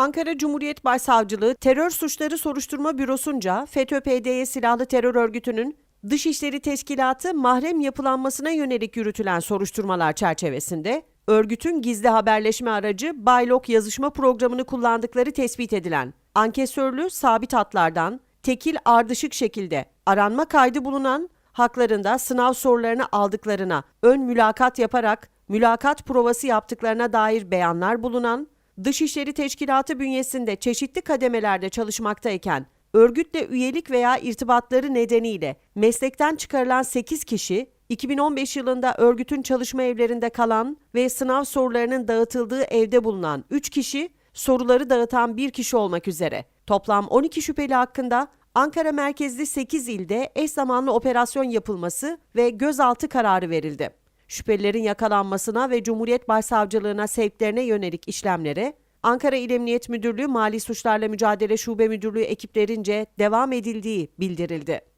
Ankara Cumhuriyet Başsavcılığı Terör Suçları Soruşturma Bürosu'nca FETÖ-PDY silahlı terör örgütünün Dışişleri Teşkilatı mahrem yapılanmasına yönelik yürütülen soruşturmalar çerçevesinde örgütün gizli haberleşme aracı Baylok yazışma programını kullandıkları tespit edilen ankesörlü sabit hatlardan tekil ardışık şekilde aranma kaydı bulunan haklarında sınav sorularını aldıklarına ön mülakat yaparak mülakat provası yaptıklarına dair beyanlar bulunan Dışişleri Teşkilatı bünyesinde çeşitli kademelerde çalışmaktayken örgütle üyelik veya irtibatları nedeniyle meslekten çıkarılan 8 kişi 2015 yılında örgütün çalışma evlerinde kalan ve sınav sorularının dağıtıldığı evde bulunan 3 kişi, soruları dağıtan 1 kişi olmak üzere toplam 12 şüpheli hakkında Ankara merkezli 8 ilde eş zamanlı operasyon yapılması ve gözaltı kararı verildi. Şüphelilerin yakalanmasına ve Cumhuriyet Başsavcılığına sevklerine yönelik işlemlere Ankara İl Emniyet Müdürlüğü Mali Suçlarla Mücadele Şube Müdürlüğü ekiplerince devam edildiği bildirildi.